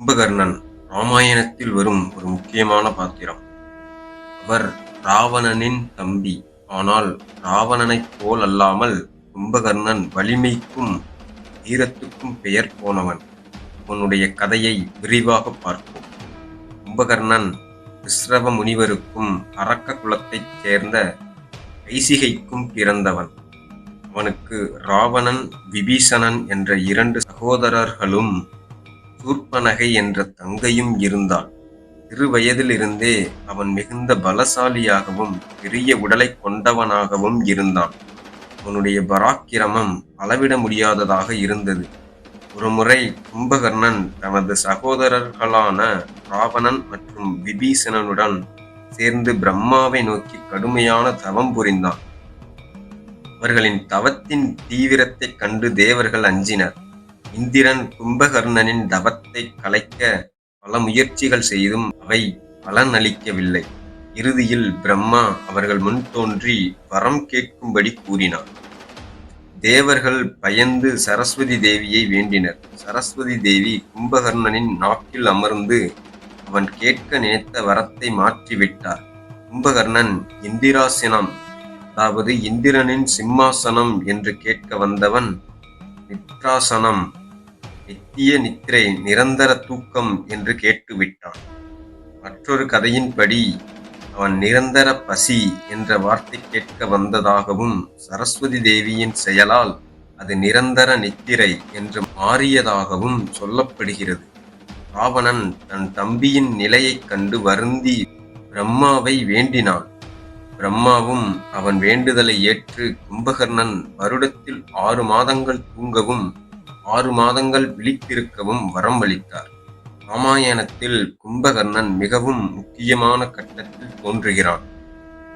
கும்பகர்ணன் ராமாயணத்தில் வரும் ஒரு முக்கியமான பாத்திரம். அவர் ராவணனின் தம்பி. ஆனால் ராவணனைப் போல் அல்லாமல் கும்பகர்ணன் வலிமைக்கும் வீரத்துக்கும் பெயர் போனவன். அவனுடைய கதையை விரிவாக பார்ப்போம். கும்பகர்ணன் விஸ்ரவ முனிவருக்கும் அரக்க குலத்தைச் சேர்ந்த ஐசிகைக்கும் பிறந்தவன். அவனுக்கு ராவணன் விபீஷணன் என்ற இரண்டு சகோதரர்களும் சூர்பனகை என்ற தங்கையும் இருந்தாள் சிறு வயதிலிருந்தே அவன் மிகுந்த பலசாலியாகவும் பெரிய உடலை கொண்டவனாகவும் இருந்தான். அவனுடைய பராக்கிரமம் அளவிட முடியாததாக இருந்தது. ஒருமுறை கும்பகர்ணன் தனது சகோதரர்களான ராவணன் மற்றும் விபீஷணனுடன் சேர்ந்து பிரம்மாவை நோக்கி கடுமையான தவம் புரிந்தான். அவர்களின் தவத்தின் தீவிரத்தைக் கண்டு தேவர்கள் அஞ்சினர். இந்திரன் கும்பகர்ணனின் தவத்தை கலைக்க பல முயற்சிகள் செய்தும் அவை பலன் அளிக்கவில்லை இறுதியில் பிரம்மா அவர்கள் முன் தோன்றி வரம் கேட்கும்படி கூறினார். தேவர்கள் பயந்து சரஸ்வதி தேவியை வேண்டினர். சரஸ்வதி தேவி கும்பகர்ணனின் நாக்கில் அமர்ந்து அவன் கேட்க நினைத்த வரத்தை மாற்றிவிட்டார். கும்பகர்ணன் இந்திராசனம் அதாவது இந்திரனின் சிம்மாசனம் என்று கேட்க வந்தவன் மித்ராசனம் நித்திய நித்திரை நிரந்தர தூக்கம் என்று கேட்டுவிட்டான். மற்றொரு கதையின்படி அவன் நிரந்தர பசி என்ற வார்த்தை கேட்க வந்ததாகவும் சரஸ்வதி தேவியின் செயலால் அது நிரந்தர நித்திரை என்று மாறியதாகவும் சொல்லப்படுகிறது. ராவணன் தன் தம்பியின் நிலையைக் கண்டு வருந்தி பிரம்மாவை வேண்டினான். பிரம்மாவும் அவன் வேண்டுதலை ஏற்று கும்பகர்ணன் வருடத்தில் ஆறு மாதங்கள் தூங்கவும் ஆறு மாதங்கள் விழித்திருக்கவும் வரம் அளித்தார். ராமாயணத்தில் கும்பகர்ணன் மிகவும் முக்கியமான கட்டத்தில் தோன்றுகிறான்.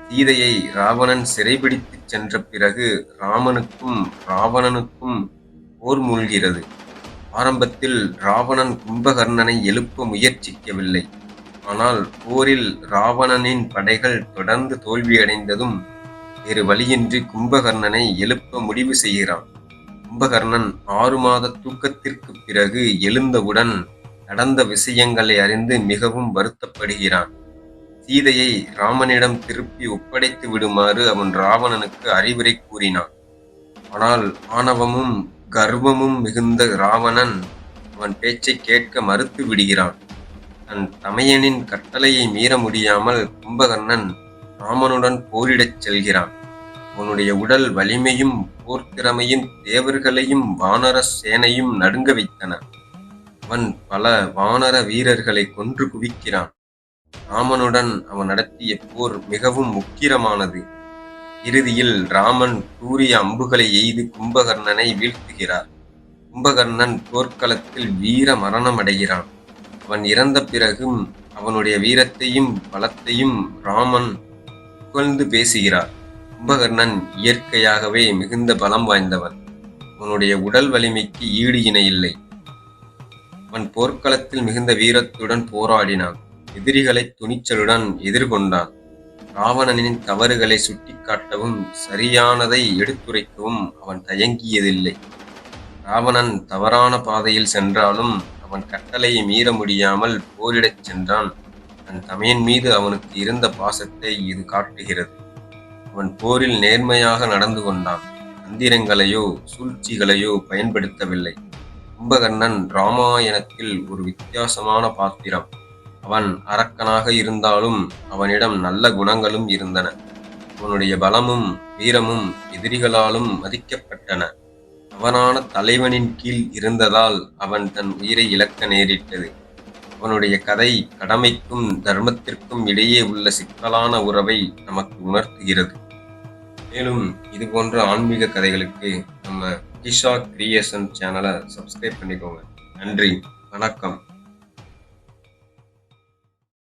சீதையை ராவணன் சிறைபிடித்துச் சென்ற பிறகு ராமனுக்கும் ராவணனுக்கும் போர் மூழ்கிறது. ஆரம்பத்தில் ராவணன் கும்பகர்ணனை எழுப்ப முயற்சிக்கவில்லை. ஆனால் போரில் ராவணனின் படைகள் தொடர்ந்து தோல்வியடைந்ததும் வேறு வழியின்றி கும்பகர்ணனை எழுப்ப முடிவு செய்கிறான். கும்பகர்ணன் ஆறு மாத தூக்கத்திற்கு பிறகு எழுந்தவுடன் நடந்த விஷயங்களை அறிந்து மிகவும் வருத்தப்படுகிறான். சீதையை ராமனிடம் திருப்பி ஒப்படைத்து விடுமாறு அவன் ராவணனுக்கு அறிவுரை கூறினான். ஆனால் ஆணவமும் கர்வமும் மிகுந்த ராவணன் அவன் பேச்சை கேட்க மறுத்து விடுகிறான். தன் தமையனின் கட்டளையை மீற முடியாமல் கும்பகர்ணன் ராமனுடன் போரிடச் செல்கிறான். அவனுடைய உடல் வலிமையும் போர்த்திறமையும் தேவர்களையும் வானர சேனையும் நடுங்க வைத்தன. அவன் பல வானர வீரர்களை கொன்று குவிக்கிறான். ராமனுடன் அவன் நடத்திய போர் மிகவும் முக்கிரமானது இறுதியில் ராமன் கூறிய அம்புகளை எய்து கும்பகர்ணனை வீழ்த்துகிறார். கும்பகர்ணன் போர்க்களத்தில் வீர மரணம் அடைகிறான். அவன் இறந்த பிறகும் அவனுடைய வீரத்தையும் பலத்தையும் ராமன் புகழ்ந்து பேசுகிறார். கும்பகர்ணன் இயற்கையாகவே மிகுந்த பலம் வாய்ந்தவன். அவனுடைய உடல் வலிமைக்கு ஈடு இணையில்லை அவன் போர்க்களத்தில் மிகுந்த வீரத்துடன் போராடினான். எதிரிகளை துணிச்சலுடன் எதிர்கொண்டான். ராவணனின் தவறுகளை சுட்டிக்காட்டவும் சரியானதை எடுத்துரைக்கவும் அவன் தயங்கியதில்லை. ராவணன் தவறான பாதையில் சென்றாலும் அவன் கட்டளையை மீற முடியாமல் போரிடச் சென்றான். தன் தமையன் மீது அவனுக்கு இருந்த பாசத்தை இது காட்டுகிறது. அவன் போரில் நேர்மையாக நடந்து கொண்டான். தந்திரங்களையோ சூழ்ச்சிகளையோ பயன்படுத்தவில்லை. கும்பகர்ணன் ராமாயணத்தில் ஒரு வித்தியாசமான பாத்திரம். அவன் அரக்கனாக இருந்தாலும் அவனிடம் நல்ல குணங்களும் இருந்தன. அவனுடைய பலமும் வீரமும் எதிரிகளாலும் மதிக்கப்பட்டன. அவனான தலைவனின் கீழ் இருந்ததால் அவன் தன் உயிரை இழக்க நேரிட்டது. அவனுடைய கதை கடமைக்கும் தர்மத்திற்கும் இடையே உள்ள சிக்கலான உறவை நமக்கு உணர்த்துகிறது. மேலும் இது போன்ற ஆன்மீக கதைகளுக்கு நம்ம கிஷா கிரியேஷன் சேனலை சப்ஸ்கிரைப் பண்ணிக்கோங்க. நன்றி. வணக்கம்.